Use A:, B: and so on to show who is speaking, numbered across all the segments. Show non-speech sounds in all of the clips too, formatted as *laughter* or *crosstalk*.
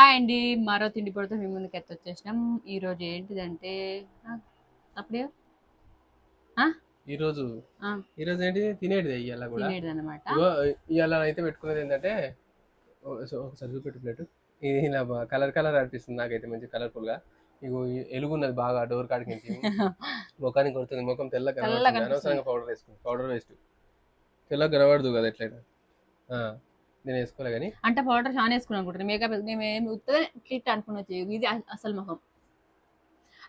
A: Hi అండి మరో తిండి పొడితో మీ ముందుకు ఎత్తి వచ్చేసినాం. ఈ రోజు ఏంటిదంటే అప్పుడే?
B: ఈ రోజు
A: ఆ.
B: ఈ రోజు ఏంటి? తినేటిది ఇవాళ కూడా.
A: తినేది అనమాట
B: ఇవాళ అయితే పెట్టుకునేది ఏంటంటే ఒకసారి చూపెట్టు ప్లేట్. ఇది ఇలా కలర్ కలర్ అనిపిస్తుంది నాకైతే మంచి కలర్ఫుల్గా ఇగో ఈ ఎలుగు ఉన్నది బాగా డోర్ కాడికి *laughs* ముఖానికి కొడుతుంది ముఖం కనబడుతుంది. అనవసరంగా పౌడర్ వేసుకుంది పౌడర్ వేస్ట్. తెల్లగా కనబడదు కదా ఎట్లయినా. ఆ, నేను వేసుకోలే కానీ.
A: అంటే పౌడర్ చాలా వేసుకున్నాం అనుకుంటాను మేకప్ మేము ఏమి ఉత్తదే క్లిట్ అనుకుని వచ్చేది ఇది అసలు ముఖం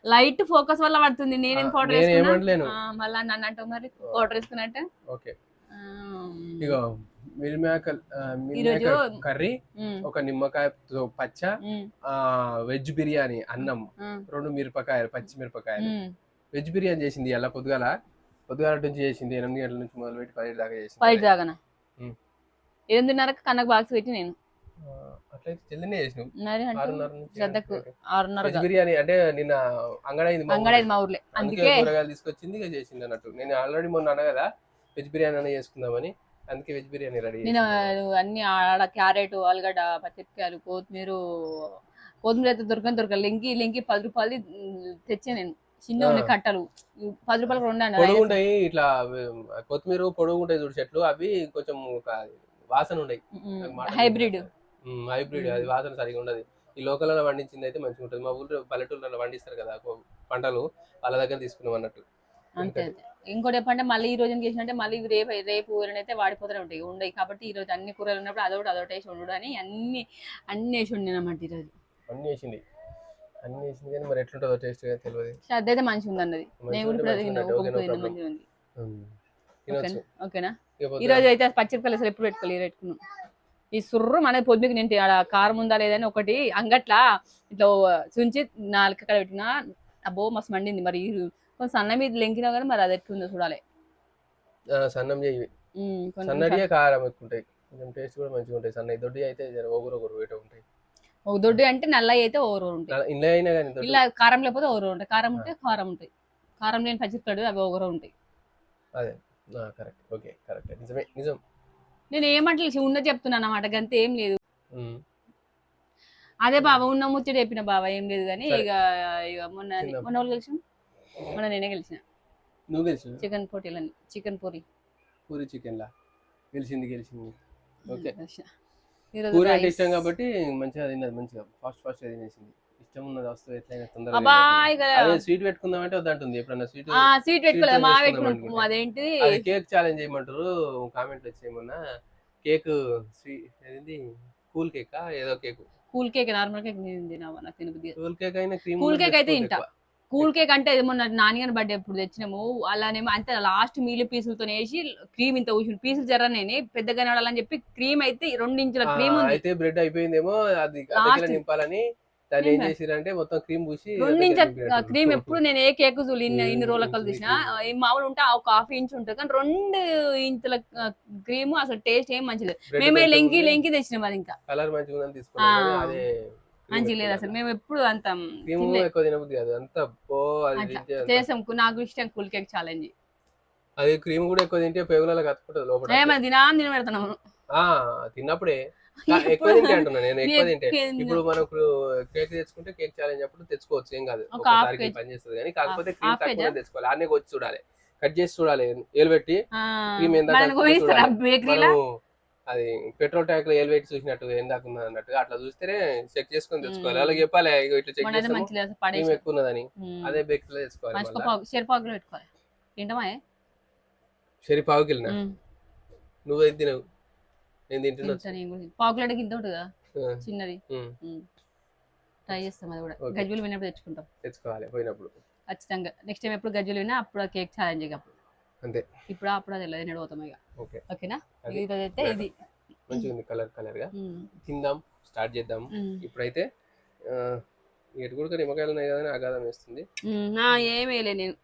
A: లైట్ ఫోకస్ వల్ల పడుతుంది. నేనేం పౌడర్
B: నేను
A: వేసుకున్నా?
B: ఏమంటలేను
A: ఆ, మళ్ళా నన్ను అంటావు మరి పౌడర్ వేసుకున్నట్టే?
B: ఓకే. ఇగో మిల్మేకల్
A: ఈరోజు-
B: కర్రీ ఒక నిమ్మకాయ పచ్చ వెజ్ బిర్యానీ అన్నం రెండు మిరపకాయలు పచ్చి మిరపకాయలు. వెజ్ బిర్యానీ చేసింది ఎలా పొద్దుగాల? పొద్దుగాల నుంచి చేసింది ఎనిమిది గంటల నుంచి మొదలు పెట్టి పదిహేడు దాకా చేసింది.
A: దాగన
B: ఉమ్.
A: ఎనిమిదిన్నరకు కన్నకు బాక్స్ పెట్టి నేను.
B: ఆ, అట్లయితే జల్దీనే చేసినాం
A: మరి అంటే
B: ఆరున్నర నుంచి
A: శ్రద్ధకు
B: ఓకే.
A: ఆరున్నర
B: వెజ్ బిర్యానీ అంటే నిన్న అంగడైంది మా ఊర్లో.
A: అంగడైంది మా ఊర్లే.
B: అందుకే
A: అందుకే
B: కూరగాయలు తీసుకొచ్చింది ఇక చేసింది అన్నట్టు. నేను ఆల్రెడీ మొన్న అన్న కదా వెజ్ బిర్యానీ అన్న చేసుకుందామని. అందుకే వెజ్ బిర్యానీ రెడీ
A: నేను అన్ని ఆడ క్యారెట్ ఆలుగడ్డ పచ్చిమిరపకాయలు కొత్తిమీర కొత్తిమీర అయితే దొరకని దొరకదు లెంకి లెంకి పది రూపాయలు తెచ్చా నేను. చిన్న ఉన్నాయి
B: ఆ.
A: కట్టలు. పది రూపాయలు రెండు అన్నారు
B: ఇట్లా కొత్తిమీర పొడుగు ఉంటాయి చూడు చెట్లు అవి కొంచెం ఒక వాసన మాట
A: హైబ్రిడ్.
B: హైబ్రిడ్. అది వాసన సరిగా ఉండదు. ఈ లోకల్లో పండించింది అయితే మంచిగా ఉంటుంది. మా ఊళ్ళో పల్లెటూళ్ళలో పండిస్తారు కదా పంటలు వాళ్ళ దగ్గర తీసుకున్నాం అన్నట్టు.
A: అంతే ఇంకోటి చెప్పంటే మళ్ళీ ఈ రోజు చేసినట్టే మళ్ళీ రేపు రేపు అయితే వాడిపోతూనే ఉంటాయి. ఉండయి. కాబట్టి ఈ రోజు అన్ని కూరలు ఉన్నప్పుడు అదొకటి అదొకటి వేసి ఉండు అని అన్ని అన్ని వేసి ఉండినమాట ఈరోజు
B: అన్ని వేసింది. అన్ని వేసింది కానీ మరి ఎట్లుంటుందో టేస్ట్ తెలియదు.
A: శ్రద్ధ అయితే మంచిగా ఉంది అన్నది నేను కూడా
B: మంచిగా ఉంది,
A: ఓకేనా? ఈ రోజు అయితే పచ్చిమిరపకాయలు అసలు ఎప్పుడు పెట్టుకోలేదు పెట్టుకున్నాం ఈ సుర్రు మన పొద్దుకి నేను ఆడ కారం ఉందా లేదని ఒకటి అంగట్లా ఇట్లా చుంచి నాలుగు కడ పెట్టినా అబ్బో మస్తు మండింది. మరి కొంచెం సన్న మీద లెంకినా కానీ మరి అది ఎట్లుందో చూడాలి.
B: సన్నం చేయి సన్నడియే కారం ఎక్కువ ఉంటాయి. కొంచెం టేస్ట్ కూడా మంచిగా ఉంటాయి. సన్న దొడ్డి అయితే జర ఒకరు వేట ఉంటాయి.
A: ఒక దొడ్డి అంటే నల్ల అయితే ఓవర్ ఉంటాయి.
B: ఇంట్లో అయినా కానీ
A: ఇలా కారం లేకపోతే ఓవర్ ఉంటాయి. కారం ఉంటే కారం ఉంటాయి. కారం లేని పచ్చిమిరపకాయలు అవి ఓవర్ ఉంటాయి.
B: కరెక్ట్ ఓకే కరెక్ట్ నిజమే నిజం.
A: నేను ఏమంటలేదు ఉన్నది చెప్తున్నాను అన్నమాట గంతే ఏం లేదు. అదే బాబా ఉన్న ముచ్చట చెప్పిన బాబా ఏం లేదు కానీ. ఇక ఇక మొన్న. మొన్న వాళ్ళు గెలిచిన మొన్న నేనే గెలిచిన.
B: నువ్వు గెలిచి
A: చికెన్ పోటీలని చికెన్ పూరి.
B: పూరి చికెన్ లా గెలిచింది. గెలిచింది ఓకే.
A: గెలిచిన.
B: పూరి అంటే. ఇష్టం కాబట్టి మంచిగా తిన్నది మంచిగా ఫాస్ట్ ఫాస్ట్ తినేసింది. ఇష్టం ఉన్నది వస్తువు ఎట్లయినా తొందరగా అదే స్వీట్ పెట్టుకుందాం అంటే వద్దంటుంది ఎప్పుడన్నా స్వీట్
A: స్వీట్ పెట్టుకోలేదు మా పెట్టుకున్నాం. అదేంటి?
B: అది కేక్ ఛాలెంజ్ చేయమంటారు కామెంట్ వచ్చేయమన్నా కేక్ స్వీట్ ఏది కూల్ కేక్? ఏదో cake.
A: Cool cake normal cake నేను తినావా నాకు తినబుద్ధి
B: కూల్ కేక్ అయినా క్రీమ్
A: Cool cake అయితే తింటా. కూల్ కేక్ అంటే మొన్న నాన్నగారి బర్త్డే ఎప్పుడు తెచ్చినాము అలానేమో అంతే లాస్ట్ మీల్ పీసులతో వేసి క్రీమ్ ఇంత ఊసి పీసులు జర్రనేని పెద్దగా నడాలని చెప్పి క్రీమ్ అయితే రెండు ఇంచుల క్రీమ్ ఉంది.
B: అయితే బ్రెడ్ అయిపోయిందేమో అది నింపాలని. దాన్ని ఏం. చేసిరంటే మొత్తం క్రీమ్ పూసి.
A: క్రీమ్ ఎప్పుడు నేను ఏ కేక్ చూడలే ఇన్ని ఇన్ని రోజుల చూసిన ఈ మామూలు ఉంటే ఒక హాఫ్ ఇంచ్ ఉంటుంది కానీ రెండు ఇంచుల క్రీమ్ అసలు టేస్ట్ ఏం మంచిది మేమే లెంకి. లెంకి తెచ్చినాం అది ఇంకా
B: కలర్ మంచిగా. అదే
A: మంచి లేదు అసలు మేము ఎప్పుడు అంత.
B: ఎక్కువ తినబుద్ది కాదు అంత
A: చేసాం నాకు ఇష్టం కూల్ కేక్ ఛాలెంజ్
B: అది క్రీమ్ కూడా ఎక్కువ తింటే పేగులలో కత్తుకుంటుంది లోపల
A: ఏమది దినా తిన పెడుతున్నాము
B: ఆ తిన్నప్పుడే ఎక్కువ తింటే అంటున్నా నేను ఎక్కువ తింటే. ఇప్పుడు మనకు కేక్ తెచ్చుకుంటే కేక్ ఛాలెంజ్ అప్పుడు తెచ్చుకోవచ్చు ఏం కాదు.
A: ఒక
B: ఒకసారికి
A: half
B: పని చేస్తుంది కానీ కాకపోతే క్రీమ్ తక్కువ? తెచ్చుకోవాలి. అన్నీ వచ్చి చూడాలి. కట్ చేసి చూడాలి. ఏలు పెట్టి
A: ఆ,
B: క్రీమ్ ఎంత అది పెట్రోల్ ట్యాంక్లో ఏలు పెట్టి చూసినట్టు ఏం దాకుందా అన్నట్టు అట్లా చూస్తేనే చెక్ చేసుకొని తెచ్చుకోవాలి. అలాగే చెప్పాలి ఇగో ఇట్లా చెక్ క్రీమ్ ఎక్కువ ఉన్నదని. అదే బేకరీలో తెచ్చుకోవాలి
A: షెర్పాకులో పెట్టుకోవాలి. తింటామా ఏ?
B: సరే పావుకి వెళ్ళినా.
A: ఉమ్,
B: నువ్వు అయితే తినవు? నేను తింటున్నా.
A: ఉంటుంది
B: ఆ,
A: చిన్నది. ట్రై చేస్తాం అది కూడా. గజ్జులు విన్నప్పుడు తెచ్చుకుంటాం.
B: తెచ్చుకోవాలి పోయినప్పుడు.
A: ఖచ్చితంగా. నెక్స్ట్ టైం ఎప్పుడు గజ్జులు విన్నా అప్పుడు కేక్ ఛాలెంజ్ ఇక
B: అంతే.
A: ఇప్పుడు అప్పుడు అది వెళ్ళదు నేను పోతాం ఇక.
B: ఓకే.
A: ఓకేనా? ఈరోజు అయితే ఇది.
B: మంచిగా ఉంది కలర్
A: కలర్గా
B: తిందాం స్టార్ట్ చేద్దాం. ఇప్పుడైతే ఎటు కూడా నిమ్మకాయలు ఉన్నాయి కదా అగాధం వేస్తుంది.
A: ఉమ్, నా ఏం వేయలే నేను.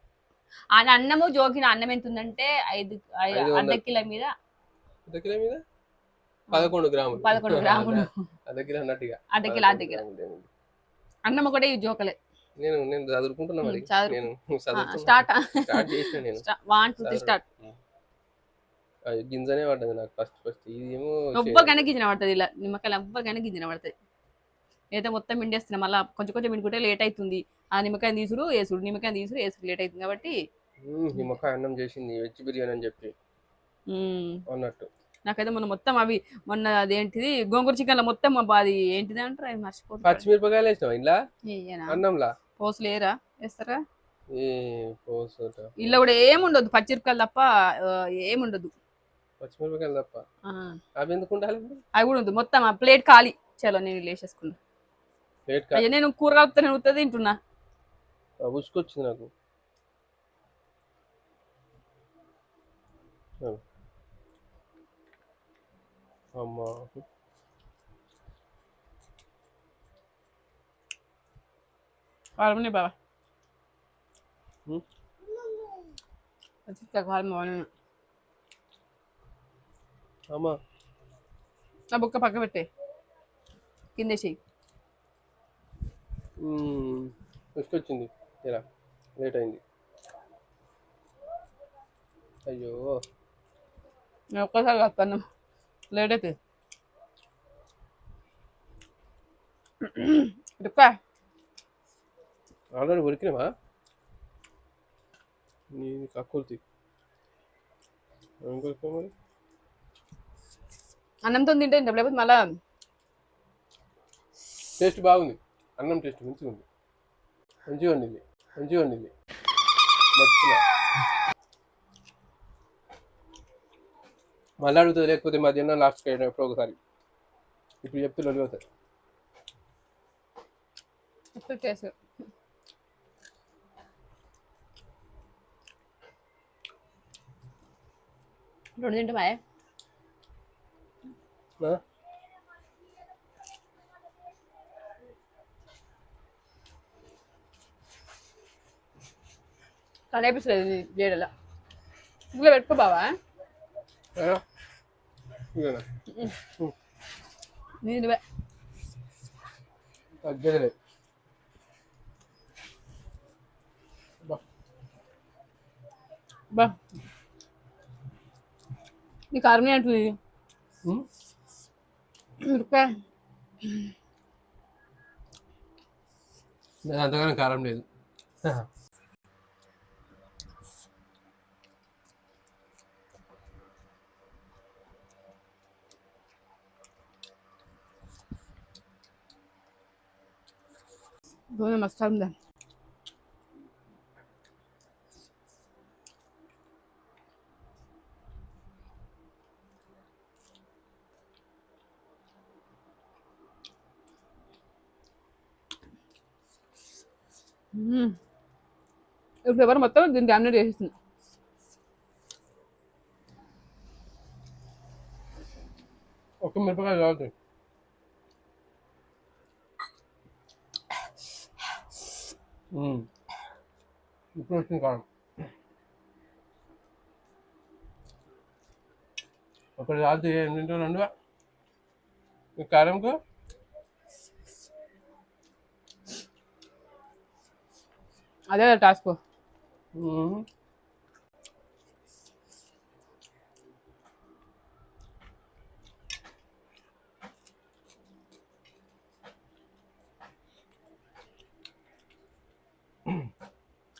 A: అన్నము జోకిన అన్నం ఎంత ఉందంటే ఐదు. అర్ధ కిలో మీద.
B: అర్ధ కిలో మీద? పదకొండు గ్రాములు.
A: పదకొండు *laughs* గ్రాములు.
B: కిలో అన్నట్టుగా. గ్రాములు ఏముంది.
A: అన్నం ఒకటే ఈ జోకలే.
B: నేను నేను చదువుకుంటున్నా మరి. నేను.
A: స్టార్ట్
B: స్టార్ట్ చేసిన నేను.
A: One two three
B: start. గింజనే పడ్డది నాకు ఫస్ట్ ఫస్ట్. ఇది ఏమో
A: ఎవ్వరికైనా గిజ్జిన పడుతుంది ఇలా. నిమ్మకాయలు ఎవ్వరికైనా గిజ్జిన పడుతుంది. నేనైతే మొత్తం పిండేస్తున్నా మళ్ళీ కొంచెం కొంచెం పిండుకుంటే లేట్ అవుతుంది ఆ నిమ్మకాయ తీసుడు వేసుడు నిమ్మకాయ తీసుడు వేసుడు లేట్ అవుతుంది కాబట్టి
B: నిమ్మకాయ అన్నం చేసింది వెజ్ బిర్యానీ అని చెప్పి. అన్నట్టు.
A: నాకైతే మొన్న మొత్తం అవి మొన్న అదేంటిది గోంగూర చికెన్లో మొత్తం అది ఏంటిది అంటారు అది మర్చిపోతుంది
B: పచ్చిమిరపకాయలు వేసినావు ఇలా
A: ఏయనా?
B: అన్నంలా?
A: వేస్తారా? ఇల్లు కూడా ఏముండదు పచ్చిమిరపకాయలు తప్ప ఏముండదు
B: పచ్చిమిరపకాయలు తప్ప? అవి ఎందుకు ఉండాలి?
A: అవి కూడా ఉంది మొత్తం ఆ ప్లేట్ ఖాళీ. చలో నేను లేచేసుకున్నా
B: లేట్ కా
A: అయ్యా నేను కూర కలుపుతా నేను ఉత్తది తింటున్నా.
B: ఉసుకొచ్చింది నాకు. అమ్మా.
A: కారం బాబా కారం బాగున్నాయి.
B: అమ్మా.
A: నా బుక్క పక్క పెట్టే. కిందేసి
B: ఉమ్, ఉసుకొచ్చింది ఇలా. లేట్ అయింది. అయ్యో.
A: ఒక్కసారి కలుపుతాను లేట్ అయితే రుక్కా
B: ఆల్రెడీ ఉరికినావా నీ కొరికినావు మరి
A: అన్నంతో తింటే లేకపోతే మళ్ళా
B: టేస్ట్ బాగుంది అన్నం టేస్ట్ మంచిగా ఉంది మంచిగా వండింది మంచిగా వండింది మర్చిపోయినా మళ్ళీ అడుగుతుంది లేకపోతే మధ్యాహ్నం లాస్ట్కి అయినా ఎప్పుడో ఒకసారి ఇప్పుడు చెప్తే లొల్లి అవుతాయి
A: ఇప్పుడు టేస్ట్ రెండు తింటామా
B: ఆ?
A: కనిపిస్తలేదు చేయడలా ఇంట్లో పెట్టుకో బావా
B: ఏనా? ఇదేనా?
A: నేను నువ్వే
B: తగ్గేదిలే బా
A: బా నీ కారం అంటుంది
B: ఉమ్?
A: రుక్కా
B: నేను అంతగానే కారం లేదు
A: దోణ మస్తు ఉందా మ్మ్. ఇప్పుడు ఎవరు మొత్తం దీన్ని డామినేట్ చేసేస్తుంది
B: ఒక్క మిరపకాయ కావాలి ఇప్పుడు వచ్చింది కారం ఒకటి కాదు ఏం తింటావు రెండు ఈ కారంకు?
A: అదే టాస్క్.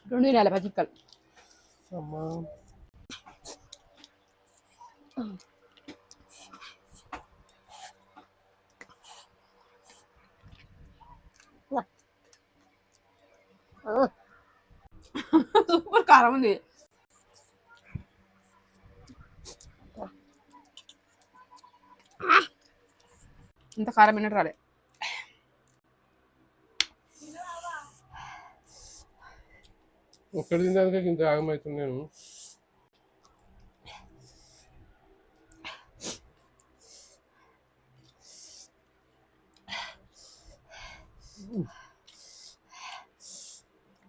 A: రెండు తినాలి పచ్చిక్కలు
B: అమ్మా
A: సూపర్ కారం ఉంది ఇంత కారం అయినట్టు రాలే
B: ఒక్కటి తినడానికి ఇంత ఆగమవుతుంది నేను.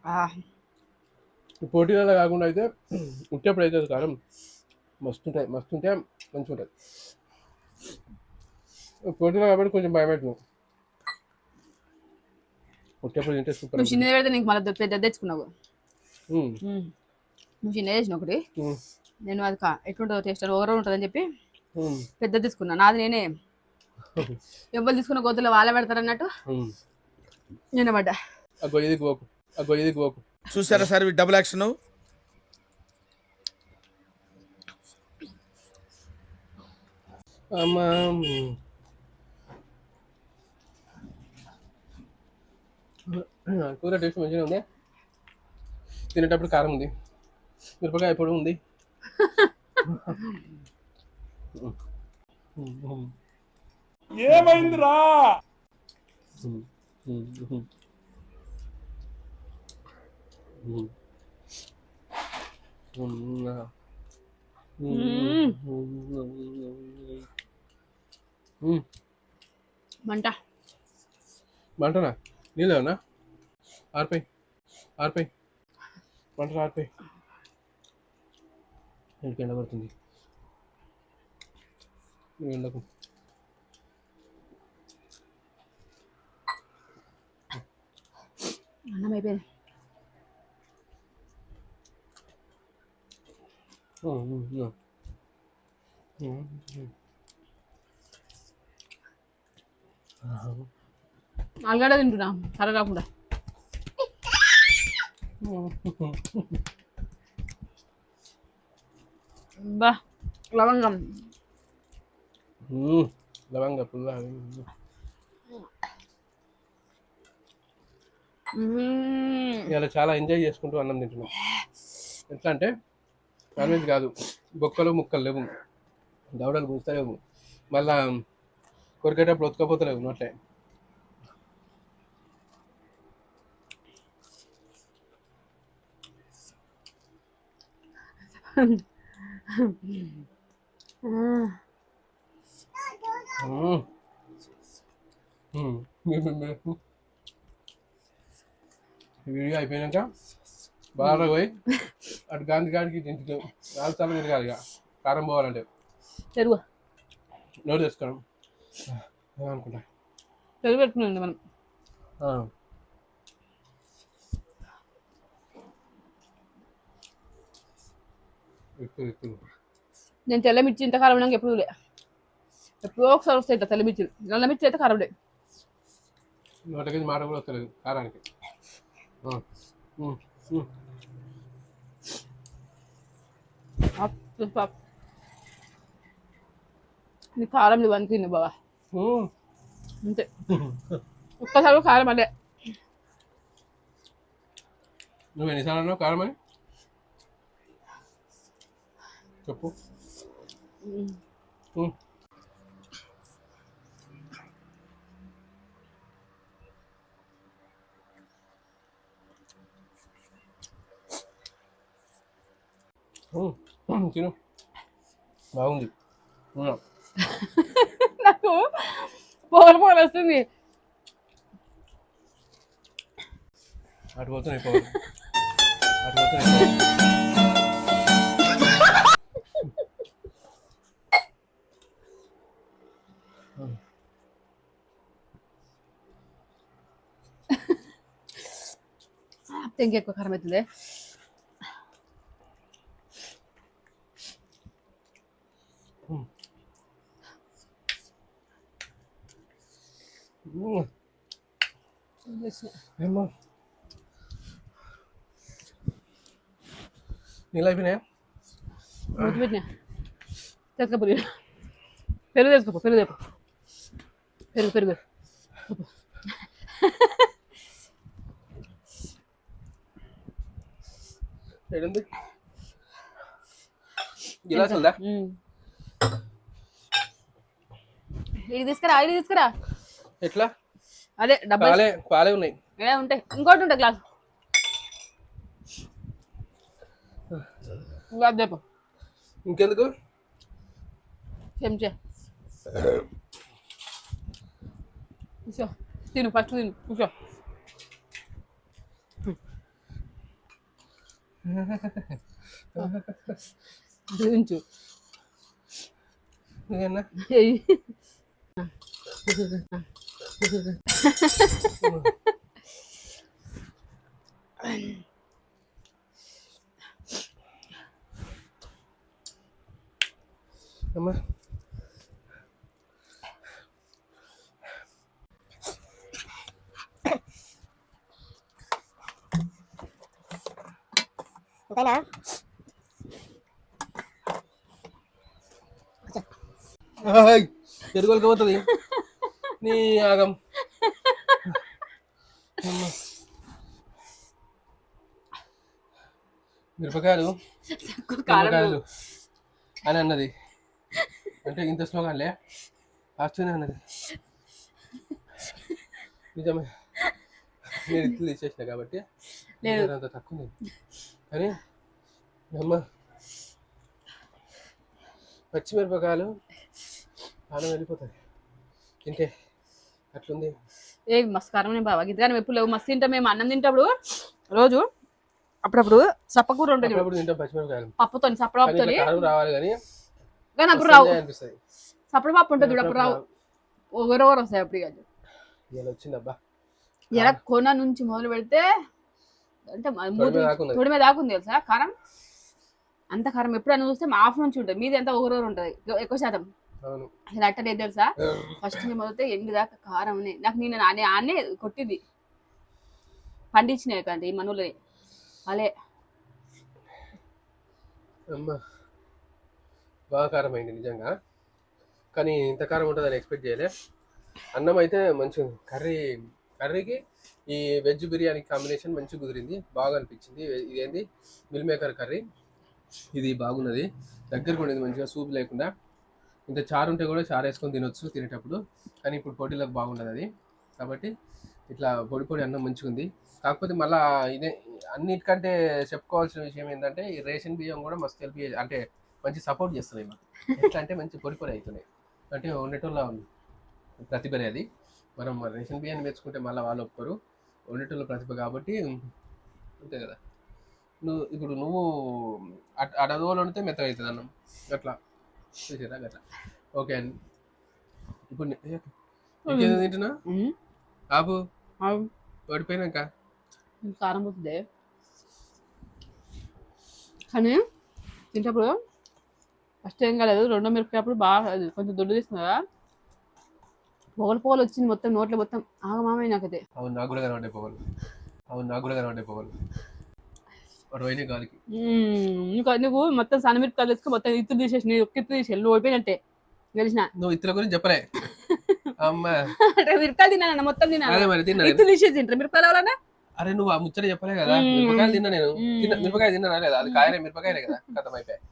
A: ఆ,
B: ఈ పోటీలలో కాకుండా అయితే ఉట్టేప్పుడు అయితే కారం మస్తు ఉంటాయి మస్తు ఉంటే మంచిగా ఉంటుంది పోటీలో కాబట్టి కొంచెం భయం అవుతుంది. ఉట్టేప్పుడు తింటే సూపర్
A: నువ్వు చిన్నది పెడితే నీకు మళ్ళీ పెద్ద తెచ్చుకున్నావు. నువ్వు చిన్నది చేసిన ఒకటి. నేను అది కా ఎట్లుంటుందో టేస్ట్ ఓవర్ ఉంటుందని చెప్పి పెద్ద తీసుకున్నా. నాది నేనే. ఎవరు తీసుకున్న గొంతులో వాళ్ళ పెడతారు అన్నట్టు
B: ఉమ్.
A: నేను పడ్డా.
C: చూసారా సార్ డబుల్ యాక్షన్
B: అమ్మా కూర టేస్ట్ మంచిగా ఉంది? తినేటప్పుడు కారం ఉంది. మిరపకాయ పొడి ఉంది.
C: ఏమైందిరా?
A: మంట.
B: మంటనా? నీళ్ళేమన్నా? ఆరిపోయి ఆరిపోయి. మంట ఆరిపోయి ఇంటికి ఎండ పడుతుంది నువ్వు ఎండకు
A: అన్నం అయిపోయింది ఆలుగడ్డ తింటున్నా కర్ర కాకుండా బా. లవంగం.
B: లవంగా పుల్ల. ఇలా చాలా ఎంజాయ్ చేసుకుంటూ అన్నం తింటున్నాం. ఎట్లా అంటే నాన్ వెజ్ కాదు బొక్కలు ముక్కలు లేవు. దవడలు గుంజుతలేవు మళ్ళా కొరికేటప్పుడు ఉతకపోతలేవు నోట్లే
A: ఆ.
B: మ్మ్. మ్మ్. ఈ వీడియో అయిపోయినాక బాగా పోయి అటు గాంధీ గారికి ఇంటికి నాలుగు సార్లు తిరగాలి ఇక. కారం పోవాలంటే.
A: పెరుగు
B: నోరు తెచ్చుకోవడం అనుకుంటా
A: పెరుగు పెట్టుకున్నాండి మనం
B: ఆ. ఎక్కువ ఎక్కువ
A: నేను తెల్ల మిర్చి ఇంత కారం ఉన్నాక ఎప్పుడు లే ఎప్పుడో ఒకసారి వస్తాయి తెల్ల మిర్చి నల్ల మిర్చి అయితే కారం లేదు.
B: నూటకేజీ మాట కూడా వస్తలేదు కారానికి.
A: నీ కారం నువ్వు అనుకుంది బాబా. అంతే. ఒక్కసారి కారం అదే.
B: నువ్వు ఎన్నిసార్లు అన్నావు కారం అని? చెప్పు. తిను. బాగుంది. *laughs*
A: నాకు పోలు పోలు వస్తుంది.
B: అటు పోతున్నాయి పవర్ అటు పోతున్నాయి
A: ఇంకెక్కువ కారం అవుతుంది
B: ఉమ్. ఏమ్మా నీళ్ళు అయిపోయినాయా
A: మూతి పెట్టినా తెచ్చుకో పెరుగు పెరుగు తెచ్చుకో పెరుగు తెప్పు పెరుగు పెరుగు
B: ఏడుంది? గిలాస్ ఉందా.
A: ఇది తీసుకురా ఇది తీసుకురా.
B: ఎట్లా?
A: అదే డబ్బా
B: పాలే పాలే ఉన్నాయి.
A: ఏ ఉంటాయి. ఇంకోటి ఉంటాయి గ్లాస్. గ్లాస్ దేపు
B: ఇంకెందుకు?
A: చెంచా కూర్చో. తిను ఫస్ట్ తిను కూర్చో. చూపించు
B: నువ్వేనా
A: ఏయ్.
B: అమ్మా
C: అంతేనా
B: పోతుంది. నీ ఆగం. మిరపకాయలు. మిరపకాయలు. అని అన్నది. అంటే ఇంత అన్నది. నిజమే. నేను ఇట్లు తీసేసిన కాబట్టి. అంత తక్కువ. కానీ అమ్మ పచ్చిమిరపకాయలు ప్రాణం వెళ్ళిపోతుంది తింటే అట్లుంది
A: ఏ మస్తు కారం బాగా గిద్దగానే ఎప్పుడు లేవు మస్తు తింటాం మేము అన్నం తింటప్పుడు రోజు అప్పుడప్పుడు చప్పకూర ఉంటుంది
B: తింటాం పచ్చిమిరపకాయలు
A: పప్పుతో
B: కానీ కారం రావాలి కానీ
A: కానీ అప్పుడు రావు
B: అనిపిస్తుంది
A: ఉంటుంది చూడు అప్పుడు రావు ఒకరొకరు వస్తాయి అప్పుడు
B: ఇలా వచ్చిందబ్బా
A: కొన నుంచి మొదలు పెడితే అంటే దాకుంది తెలుసా కారం అంత కారం. ఎప్పుడైనా చూస్తే మా ఆఫ్ నుంచి ఉంటుంది మీది ఎంత ఒకరోజు ఉంటుంది? ఎక్కువ శాతం.
B: అవును.
A: అసలు అట్టలేదు తెలుసా? ఫస్ట్ మొదలైతే ఎనిమిది దాకా కారం నాకు నేను ఆనే ఆనే కొట్టింది. పండించినాయి కానీ ఈ మనవులని అలే.
B: బాగా కారం అయింది నిజంగా. కానీ ఇంత కారం ఉంటుందని ఎక్స్పెక్ట్ చేయలే. అన్నం అయితే ఉంది. కర్రీ కర్రీకి ఈ వెజ్ బిర్యానీ కాంబినేషన్ మంచిగా కుదిరింది. బాగా అనిపించింది. ఇదేంది? Meal maker curry. ఇది బాగున్నది. దగ్గరకు ఉండేది మంచిగా సూప్ లేకుండా. ఇంత చారు ఉంటే కూడా చారు వేసుకొని తినొచ్చు తినేటప్పుడు. కానీ ఇప్పుడు పొడిలోకి బాగుండదు అది. కాబట్టి ఇట్లా పొడి పొడి అన్నం మంచిగా ఉంది కాకపోతే మళ్ళా ఇదే అన్నిటికంటే చెప్పుకోవాల్సిన విషయం ఏంటంటే ఈ రేషన్ బియ్యం కూడా మస్తు హెల్ప్ అంటే మంచి సపోర్ట్ చేస్తున్నాయి మాకు. ఎట్లా అంటే మంచి పొడి పొడి అవుతున్నాయి అంటే ఉండేటోళ్ళ ప్రతిభనే అది. మనం రేషన్ బియ్యాన్ని మెచ్చుకుంటే మళ్ళీ వాళ్ళు ఒప్పుకోరు. ఉండేటోళ్ళ ప్రతిభ కాబట్టి అంతే కదా. నువ్వు ఇప్పుడు నువ్వు అడదోలు వండితే మెత్తగా అవుతుంది అన్నం. అట్లా చూసారా అట్లా ఓకే అండి. ఇప్పుడు ఇంకేదో తింటున్నా. ఆపు.
A: అవు.
B: పడిపోయినాక
A: కారం పోతుంది. కానీ తింటప్పుడు ఫస్ట్ ఏం కాలేదు రెండో మిరపకాయప్పుడు బాగా కొంచెం దొడ్డు తీసుకున్నా పొగలు పొగలు వచ్చింది మొత్తం నోట్లో మొత్తం ఆగమామే నాకైతే.
B: అవును నాకు కూడా కనబడే పోవాలి అవును నాకు కూడా కనబడే పోవాలి గాలికి
A: మ్మ్. ఇంకా నువ్వు మొత్తం సన్నమిరపకాయలు తీసుకుని మొత్తం ఇత్తు తీసేసి నీ ఒక్క ఇత్తు తీసేసి నువ్వు ఓడిపోయినట్టే గెలిచిన
B: నువ్వు ఇతరుల గురించి చెప్పలే. అమ్మా.
A: అంటే మిరపకాయలు తిన్నాను మొత్తం తిన్నాను?
B: అదే మరి తిన్నా నేను.
A: ఇత్తు తీసేసి తింటారు? మిరపకాయలు ఎవరన్నా
B: అరే నువ్వు ఆ ముచ్చట చెప్పలే కదా. మిరపకాయలు తిన్నా నేను. తిన్నా మిరపకాయ తిన్నా లేదా? అది కాయలే మిరపకాయలే కదా. కథం అయిపోయాయి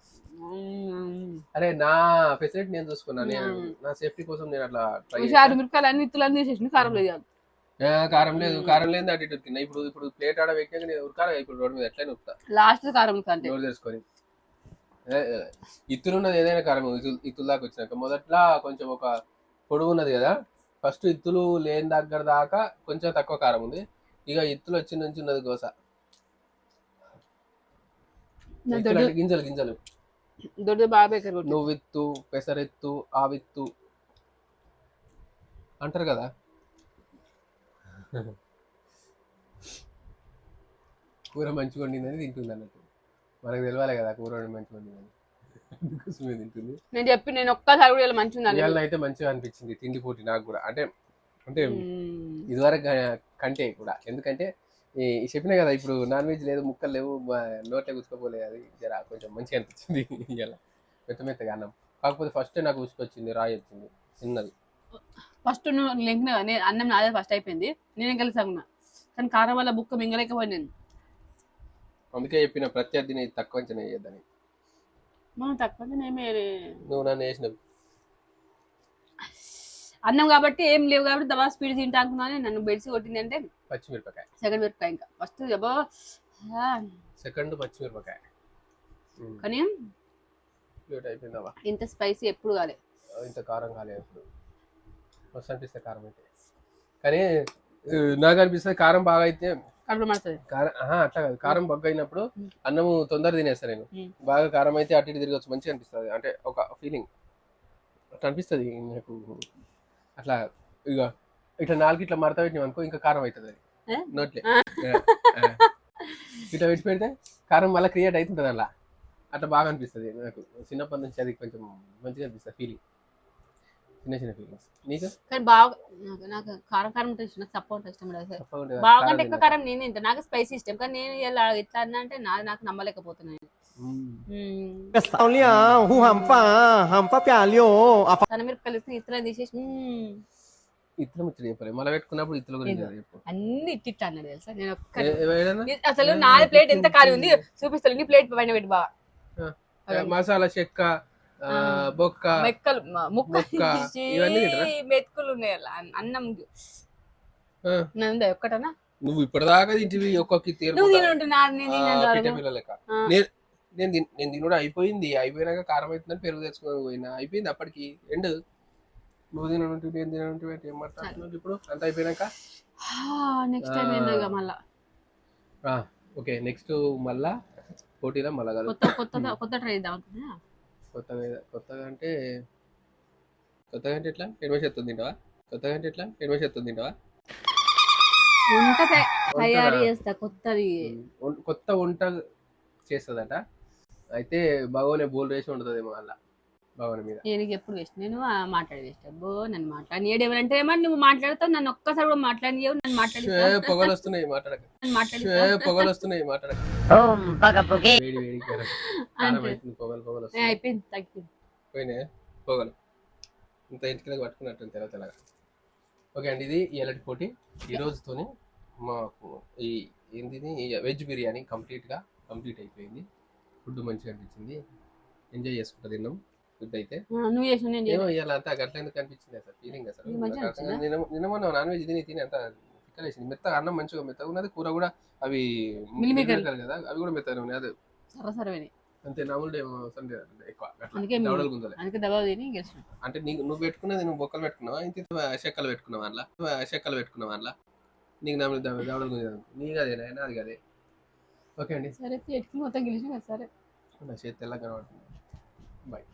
B: అరే నా ఫెసిలిటీ నేను చూసుకున్నాను నేను. నా సేఫ్టీ కోసం నేను అట్లా ట్రై
A: మిరపకాయలు అన్ని ఇత్తులు అన్ని తీసేసి కారం లేదు
B: కారం లేదు కారం లేదు అటు ఇటు తిన్నా. ఇప్పుడు ఇప్పుడు ప్లేట్ ఆడ పెట్టాక నేను ఉరకాలి ఇప్పుడు రోడ్డు మీద ఎట్లయినా ఉరుకుతా.
A: లాస్ట్ కారం కంటే.
B: నోరు ఏ, ఇత్తులున్నది ఏదైనా కారం ఇత్తులు దాకా వచ్చినాక. మొదట్లో కొంచెం ఒక పొడుగు ఉన్నది కదా. ఫస్ట్ ఇత్తులు లేని దగ్గర దాకా కొంచెం తక్కువ కారం ఉంది. ఇక ఇత్తులు వచ్చి నుంచి ఉన్నది గోస. అంటే గింజలు గింజలు.
A: దొడ్డు బాగా కొట్టు.
B: నువ్విత్తు పెసరెత్తు ఆవిత్తు. అంటారు కదా. *laughs* కూర మంచిగా వండిందని తింటుంది అన్నట్టు. మనకు తెలియాలి కదా కూర వండి మంచిగా వండిందని. అందుకోసమే తింటుంది.
A: నేను చెప్పి నేను ఒక్కసారి కూడా ఇలా మంచిగా
B: ఇవాళ అయితే మంచిగా అనిపించింది తిండి పోటీ నాకు కూడా. అంటే అంటే. ఇదివరకు కంటే కూడా. ఎందుకంటే చెప్పినా కదా ఇప్పుడు నాన్ వెజ్ లేదు ముక్కలు లేవు నోట్లో గుచ్చుకోపోలేదు అది జర కొంచెం మంచిగా అనిపించింది ఇవాళ. మెత్త మెత్తగా అన్నం. కాకపోతే ఫస్ట్ నాకు ఉసుకొచ్చింది రాయి వచ్చింది. చిన్నది.
A: ఫస్ట్ నువ్వు నేను అన్నం నాదే ఫస్ట్ అయిపోయింది. నేను కలిసాను కానీ కారం వల్ల బుక్క మింగలేకపోయి నేను.
B: అందుకే చెప్పిన ప్రత్యర్థిని తక్కువ అంచనా వేయద్దని.
A: మనం తక్కువ
B: నువ్వు నన్ను వేసినవి.
A: అన్నం కాబట్టి ఏం లేవు కాబట్టి దవా స్పీడ్ తింటా అనుకున్నాను. నన్ను బెడ్స్ కొట్టింది అంటే
B: పచ్చిమిరపకాయ.
A: సెకండ్ మిరపకాయ ఇంకా. ఫస్ట్ జబో
B: సెకండ్ పచ్చిమిరపకాయ.
A: కానీ ఇంత స్పైసీ ఎప్పుడు కాలే.
B: ఇంత కారం కాలేదు మస్తు అనిపిస్తే కారం అయితే. కానీ నాకు అనిపిస్తుంది కారం బాగా అయితే కారం అట్లా కాదు. కారం బగ్గ అయినప్పుడు. అన్నము తొందర తినేస్తాను నేను. బాగా కారం అయితే అటు ఇటు తిరగచ్చు మంచిగా అనిపిస్తుంది. అంటే ఒక ఫీలింగ్ అట్లా అనిపిస్తుంది నాకు. అట్లా ఇక ఇట్లా నాలుగు ఇట్లా మడత పెట్టినాం అనుకో ఇంకా కారం అవుతుంది అది? నోట్లే. ఇట్లా పెట్టి పెడితే కారం మళ్ళీ క్రియేట్ అవుతుంటుంది అలా అట్లా బాగా అనిపిస్తుంది నాకు. చిన్నప్పటి నుంచి అది కొంచెం మంచిగా అనిపిస్తుంది ఫీలింగ్ చిన్న చిన్న నీకు?
A: కానీ బాగా నాకు- కారం కారం అంటే ఇష్టం నాకు ఇష్టం లేదు
B: సార్
A: బాగా అంటే ఎక్కువ కారం నేను తింటాను నాకు స్పైసీ ఇష్టం. కానీ నేను ఇలా ఇట్లా అన్నా అంటే నాది నాకు నమ్మలేకపోతున్నాను.
B: మ్మ్.
A: తన మీరు కలిసి ఇతర
B: పెట్టుకున్నప్పుడు గురించి
A: అన్ని ఇట్టిట్ తెలుసా? నేను అసలు నాది ప్లేట్ ఎంత ఖాళీ ఉంది? చూపిస్తాను నీ ప్లేట్ పైన పెట్టి బాగా
B: మసాలా చెక్క బొక్క
A: మెక్కలు మ- ముక్క
B: ముక్క,
A: తీసి *laughs*
B: ఇవన్నీ తింటారా?
A: మెతుకులు ఉన్నాయి అలా అన్నం. నందా ఒక్కటనా?
B: నువ్వు ఇప్పటిదాకా తింటివి ఒక్కొక్క
A: నేను.
B: నేను నేను తిన్- నేను తినడం అయిపోయింది అయిపోయినాక కారం అవుతుందని పెరుగు తెచ్చుకొని పోయినా. అయిపోయింది అప్పటికి. ఎండ్. నువ్వు తిననుంటే ఏం మాట్లాడుతున్నావు ఇప్పుడు? అంత అయిపోయినాక?
A: Next
B: time.
A: ఏందో మళ్ళా?
B: ఓకే. నెక్స్ట్ మళ్ళా? పోటీలో మళ్ళా
A: కొత్త కొత్త కొత్త ట్రై చేద్దాం
B: కొత్తగా కొత్తగా అంటే కొత్తగా అంటే ఎట్లా? ఎనిమిది శాతం తింటావా? కొత్తగా అంటే ఎట్లా? ఎనిమిది శాతం తింటావా?
A: వంట తయ- తయారు? చేస్తా కొత్తది.
B: వం- కొత్త వంట చేస్తుందట. అయితే భగవానే బోల్ రేసి ఉంటుందేమో అలా. మీద.
A: నేను ఎప్పుడు వేస్ట్ నేను ఆ మాట్లాడి వేస్ట్. అబ్బో నన్ను మాట్లాడి ఏడేమంటే ఏమన్నా నువ్వు మాట్లాడతావు నన్ను ఒక్కసారి కూడా మాట్లాడి నన్ను మాట్లాడి
B: పొగలు వస్తున్నాయి మాట్లాడక.
A: మాట్లాడి
B: పొగలు వస్తున్నాయి మాట్లాడక. వేడి వేడి పొగలు పొగలు
A: అయిపోయింది తగ్గిపోయింది.
B: పోయినాయి? పొగలు. ఇంత ఇంటికి పట్టుకున్నట్టు తెల తెలగా ఓకే అండి ఇది ఎలాంటి పోటీ. ఈ రోజుతోనే మాకు ఈ ఏంది వెజ్ బిర్యానీ కంప్లీట్గా కంప్లీట్ అయిపోయింది. ఫుడ్ మంచిగా అనిపించింది. ఎంజాయ్ చేసుకుంటా తిన్నాం. ఫుడ్ అయితే.
A: నువ్వు చేసిన నేను
B: ఏమో
A: చేయను.
B: ఇవాళ అంతా గట్ల ఎందుకు అసలు? ఫీలింగ్ అసలు. కాదు. నిన్న నిన్న మొన్న నాన్ వెజ్ తిని తిని అంత పిక్కలేసింది మెత్త అన్నం మంచిగా మెత్తగా ఉన్నది కూర కూడా అవి కదా అవి కూడా మెత్తగా ఉన్నాయి. అదే అంతే అవసరం లేదు ఎక్కువ దవడలు గుంజలే. అంటే నీకు నువ్వు పెట్టుకున్నది నువ్వు బొక్కలు పెట్టుకున్నావా? ఇంత చెక్కలు పెట్టుకున్నావా అట్లా? చెక్కలు పెట్టుకున్నావా అట్లా? నీకు నమ్ములు దవడలు గుంజదు నీకు అదే అదే ఓకే అండి.
A: సరే మొత్తం గెలిచిన కదా సరే.
B: నా చేతి తెల్లగా కనబడుతుంది. బాయ్